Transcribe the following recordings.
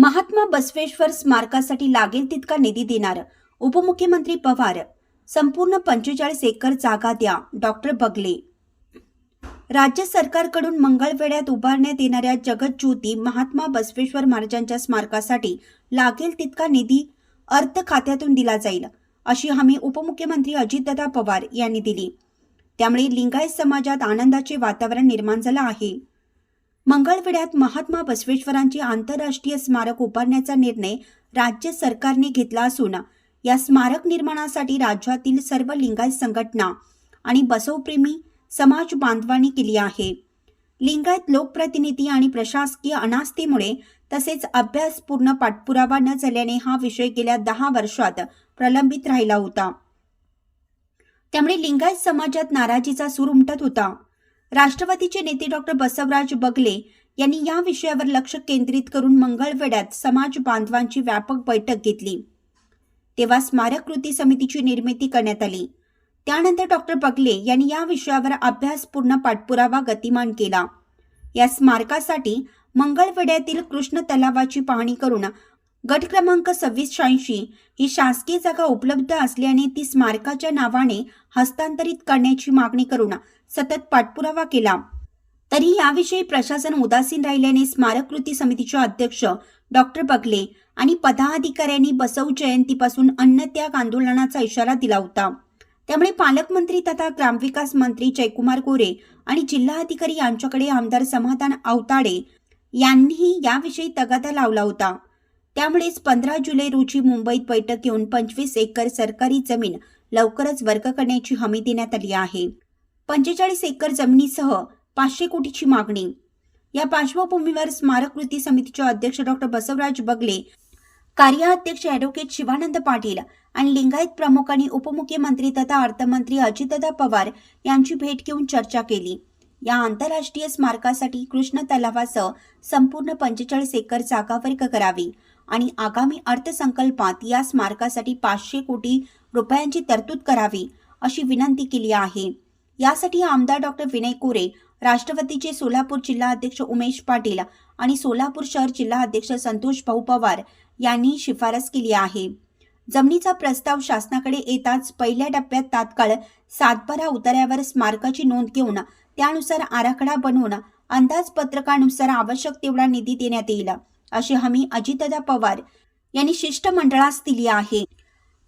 महात्मा बसवेश्वर स्मारकासाठी लागेल तितका निधी देणार उपमुख्यमंत्री पवार. संपूर्ण पंचेचाळीस एकर जागा द्या डॉक्टर बगले. राज्य सरकारकडून मंगळवेढ्यात उभारण्यात येणाऱ्या जगज्योती महात्मा बसवेश्वर महाराजांच्या स्मारकासाठी लागेल तितका निधी अर्थ खात्यातून दिला जाईल अशी हमी उपमुख्यमंत्री अजितदादा पवार यांनी दिली. त्यामुळे लिंगायत समाजात आनंदाचे वातावरण निर्माण झालं आहे. मंगळवेढ्यात महात्मा बसवेश्वरांचे आंतरराष्ट्रीय स्मारक उभारण्याचा निर्णय राज्य सरकारने घेतला असून या स्मारक निर्माणासाठी राज्यातील सर्व लिंगायत संघटना आणि बसवप्रेमी समाज बांधवांनी केली आहे. लिंगायत लोकप्रतिनिधी आणि प्रशासकीय अनास्थेमुळे तसेच अभ्यासपूर्ण पाठपुरावा न झाल्याने हा विषय गेल्या दहा वर्षात प्रलंबित राहिला होता. त्यामुळे लिंगायत समाजात नाराजीचा सूर उमटत होता. राष्ट्रवादीचे नेते डॉक्टर बसवराज बगले यांनी या विषयावर लक्ष केंद्रित करून मंगळवेड्यात समाज बांधवांची व्यापक बैठक घेतली. तेव्हा स्मारक कृती समितीची निर्मिती करण्यात आली. त्यानंतर डॉक्टर बगले यांनी या विषयावर अभ्यासपूर्ण पाठपुरावा गतिमान केला. या स्मारकासाठी मंगळवेड्यातील कृष्ण तलावाची पाहणी करून गट क्रमांक सव्वीस शहाऐंशी ही शासकीय जागा उपलब्ध असल्याने ती स्मारकाच्या नावाने हस्तांतरित करण्याची मागणी करून सतत पाठपुरावा केला. तरी याविषयी प्रशासन उदासीन राहिल्याने स्मारक कृती समितीचे अध्यक्ष डॉक्टर बगले आणि पदाधिकाऱ्यांनी बसव जयंतीपासून अन्नत्याग आंदोलनाचा इशारा दिला होता. त्यामुळे पालकमंत्री तथा ग्रामविकास मंत्री जयकुमार गोरे आणि जिल्हाधिकारी यांच्याकडे आमदार समाधान आवताडे यांनीही याविषयी तगादा लावला होता. त्यामुळेच पंधरा जुलै रोजी मुंबईत बैठक घेऊन पंचवीस एकर सरकारी जमीन लवकरच वर्ग करण्याची हमी देण्यात आली आहे. पंचेचाळीस एकर जमिनीसह पाचशे कोटीची मागणी. या पार्श्वभूमीवर स्मारक कृती समितीचे अध्यक्ष डॉक्टर बसवराज बगले कार्याध्यक्ष अॅडव्होकेट शिवानंद पाटील आणि लिंगायत प्रमुख आणि उपमुख्यमंत्री तथा अर्थमंत्री अजितदादा पवार यांची भेट घेऊन चर्चा केली. या आंतरराष्ट्रीय स्मारकासाठी कृष्ण तलावासह संपूर्ण पंचेचाळीस एकर जागा वर्ग करावी. आणि आगामी अर्थसंकल्पात या स्मारकासाठी पाचशे कोटी रुपयांची तरतूद करावी अशी विनंती केली आहे. यासाठी आमदार डॉक्टर विनय कोरे राष्ट्रवादीचे सोलापूर जिल्हा अध्यक्ष उमेश पाटील आणि सोलापूर शहर जिल्हा अध्यक्ष संतोष भाऊ पवार यांनी शिफारस केली आहे. जमिनीचा प्रस्ताव शासनाकडे येताच पहिल्या टप्प्यात तात्काळ सातबारा उतार्यावर स्मारकाची नोंद घेऊन त्यानुसार आराखडा बनवून अंदाजपत्रकानुसार आवश्यक तेवढा निधी देण्यात येईल. अशी हमी अजितदा पवार यांनी शिष्टमंडळास दिली आहे.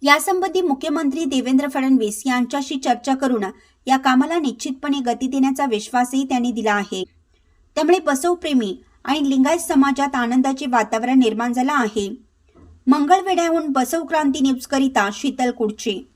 यासंबंधी मुख्यमंत्री देवेंद्र फडणवीस यांच्याशी चर्चा करून या कामाला निश्चितपणे गती देण्याचा विश्वासही त्यांनी दिला आहे. त्यामुळे बसवप्रेमी आणि लिंगायत समाजात आनंदाचे वातावरण निर्माण झालं आहे. मंगळवेढ्याहून बसव क्रांती न्यूजकरिता शीतल कुडचे